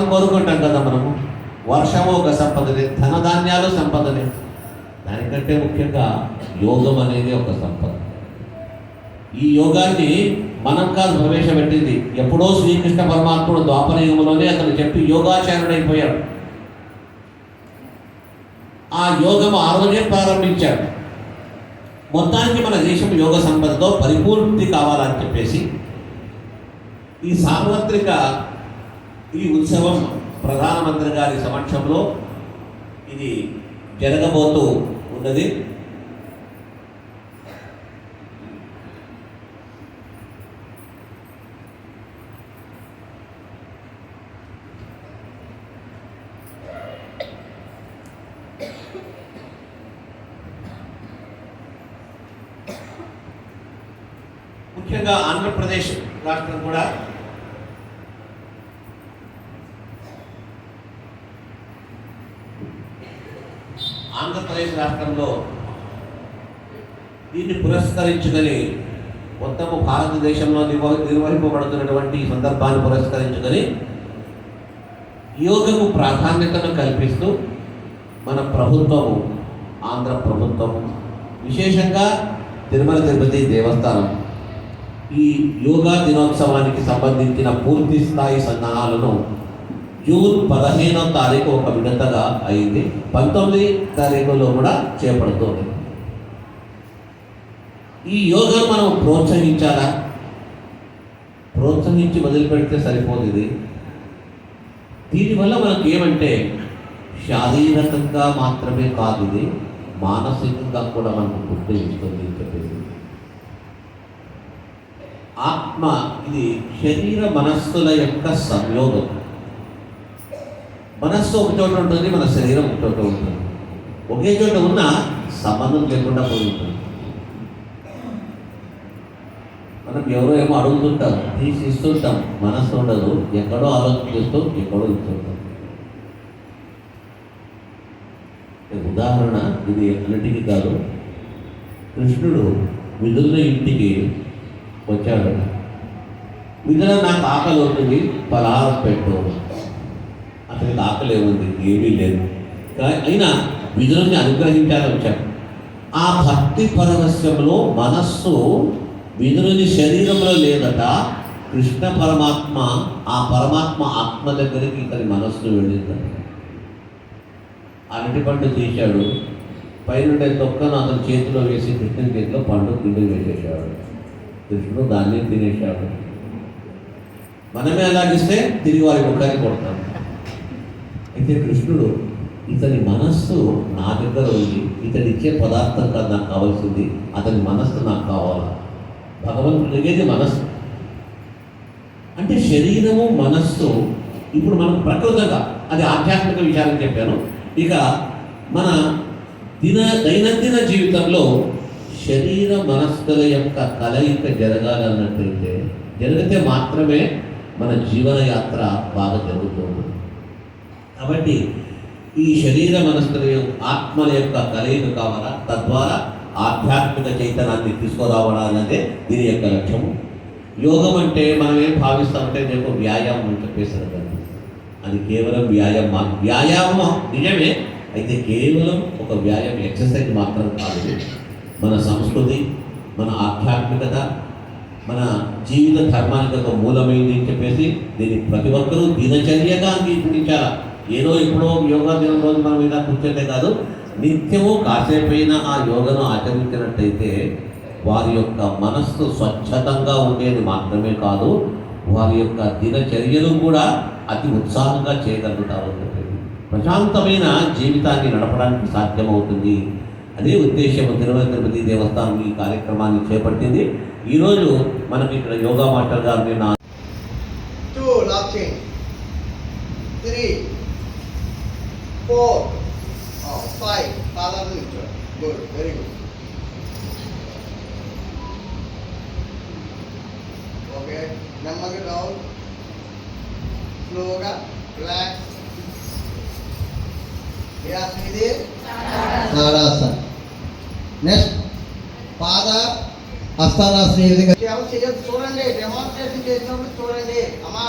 చెప్పుకుంటాం కదా మనము. వర్షము ఒక సంపదనే ధనధాన్యాలు సంపదనే. దానికంటే ముఖ్యంగా యోగం అనేది ఒక సంపద. ఈ యోగాన్ని మనం కాదు ప్రవేశపెట్టింది. ఎప్పుడో శ్రీకృష్ణ పరమాత్ముడు ద్వాపర యుగంలోనే అతను చెప్పి యోగాచారుడైపోయాడు. ఆ యోగం ఆ రోజే ప్రారంభించాడు. మొత్తానికి మన దేశం యోగ సంపదతో పరిపూర్తి కావాలని చెప్పేసి ఈ సార్వత్రిక ఈ ఉత్సవం ప్రధానమంత్రి గారి సమక్షంలో ఇది జరగబోతూ ఉన్నది. ముఖ్యంగా ఆంధ్రప్రదేశ్ రాష్ట్రం కూడా ఆంధ్రప్రదేశ్ రాష్ట్రంలో దీన్ని పురస్కరించుకొని మొత్తము భారతదేశంలో నిర్వ- నిర్వహింపబడుతున్నటువంటి సందర్భాన్ని పురస్కరించుకొని యోగకు ప్రాధాన్యతను కల్పిస్తూ మన ప్రభుత్వము ఆంధ్ర ప్రభుత్వం విశేషంగా తిరుమల తిరుపతి దేవస్థానం ఈ యోగా దినోత్సవానికి సంబంధించిన పూర్తి స్థాయి సన్నాహాలను జూన్ పదిహేనో తారీఖు ఒక విడతగా అయింది. పంతొమ్మిది తారీఖులో కూడా చేపడుతోంది. ఈ యోగా మనం ప్రోత్సహించాలా? ప్రోత్సహించి వదిలిపెడితే సరిపోదు ఇది. దీనివల్ల మనకు ఏమంటే శారీరకంగా మాత్రమే కాదు ఇది మానసికంగా కూడా మనకు గుర్తిస్తుంది చెప్పేసి. ఆత్మ ఇది శరీర మనస్సుల యొక్క సంయోగం. మనస్సు ఒక చోట ఉంటుంది మన శరీరం ఒక చోట ఉంటుంది. ఒకే చోట ఉన్న సంబంధం లేకుండా పోయి ఉంటుంది. మనం ఎవరో ఏమో అడుగుతుంటాం తీసి ఇస్తుంటాం మనస్సు ఉండదు ఎక్కడో ఆలోచన చేస్తూ ఎక్కడో ఇస్తుంటాం. ఉదాహరణ ఇది అన్నిటికీ కాదు. కృష్ణుడు విధుల ఇంటికి వచ్చాడు. విధుల నాకు ఆకలి ఉంటుంది పలహారం పెట్టు. అతనికి ఆకలి ఏముంది ఏమీ లేదు అయినా విధులని అనుగ్రహించాలని వచ్చాడు ఆ భక్తి పరవశ్యంలో మనస్సు విధుని శరీరంలో లేదట కృష్ణ పరమాత్మ ఆ పరమాత్మ ఆత్మ దగ్గరికి ఇతని మనస్సు వెళ్ళిందట అరటి పండు తీశాడు. పైనుండే తొక్కను అతని చేతిలో వేసి కృష్ణుని చేతిలో పండు కింద వేసేసాడు కృష్ణుడు దాన్ని తినేశాడు. మనమే అలాగిస్తే తిరిగి వారి ముఖాన్ని కొడతాం. అయితే కృష్ణుడు ఇతని మనస్సు నా దగ్గర ఉంది. ఇతడు ఇచ్చే పదార్థం కాదు నాకు కావాల్సింది. అతని మనస్సు నాకు కావాలా? భగవంతుడు అడిగేది మనస్సు. అంటే శరీరము మనస్సు ఇప్పుడు మనం ప్రకృతంగా అది ఆధ్యాత్మిక విషయాలని చెప్పాను. ఇక మన దిన దైనందిన జీవితంలో శరీర మనస్సుల యొక్క కలయిక జరగాలన్నట్లయితే జరిగితే మాత్రమే మన జీవన యాత్ర బాగా జరుగుతుంది కాబట్టి ఈ శరీర మనస్త్రయం యొక్క ఆత్మల యొక్క కలయిక కావాలా? తద్వారా ఆధ్యాత్మిక చైతన్యాన్ని తీసుకురావడాలన్నదే దీని యొక్క లక్ష్యము. యోగం అంటే మనం ఏం భావిస్తామంటే నేను వ్యాయామం అని చెప్పేసారు కదా. అది కేవలం వ్యాయామం వ్యాయామం నిజమే అయితే కేవలం ఒక వ్యాయామం ఎక్సర్సైజ్ మాత్రం కాదు. మన సంస్కృతి మన ఆధ్యాత్మికత మన జీవిత ధర్మానికి ఒక మూలమైంది అని చెప్పేసి దీన్ని ప్రతి ఒక్కరూ దినచర్యగా అంగీకరించాలా? ఏదో ఎప్పుడో యోగా దినం రోజు మనం ఇలా కూర్చుంటే కాదు నిత్యము కాసేపైనా ఆ యోగను ఆచరించినట్టయితే వారి యొక్క మనస్సు స్వచ్ఛతంగా ఉండేది మాత్రమే కాదు వారి యొక్క దినచర్యలు కూడా అతి ఉత్సాహంగా చేయగలుగుతారు అని ప్రశాంతమైన జీవితాన్ని నడపడానికి సాధ్యమవుతుంది. అదే ఉద్దేశం తిరుమల తిరుపతి దేవస్థానం ఈ కార్యక్రమాన్ని చేపట్టింది. ఈరోజు మనకి ఇక్కడ యోగా మాస్టర్ గారు నిన్న two three. ఫోర్ ఫైవ్ పాదాలు ఇచ్చాడు గుడ్ వెరీ గుడ్ ఓకే నెమ్మదిగా డౌన్ స్లోగా రిలాక్స్ ఏ ఆసనం ఇది తాడాసన్ నెక్స్ట్ పాద హస్తానాసనం ఈ విధంగా చేయొచ్చు చూడండి డెమాన్స్ట్రేషన్ చేసినప్పుడు చూడండి అమ్మా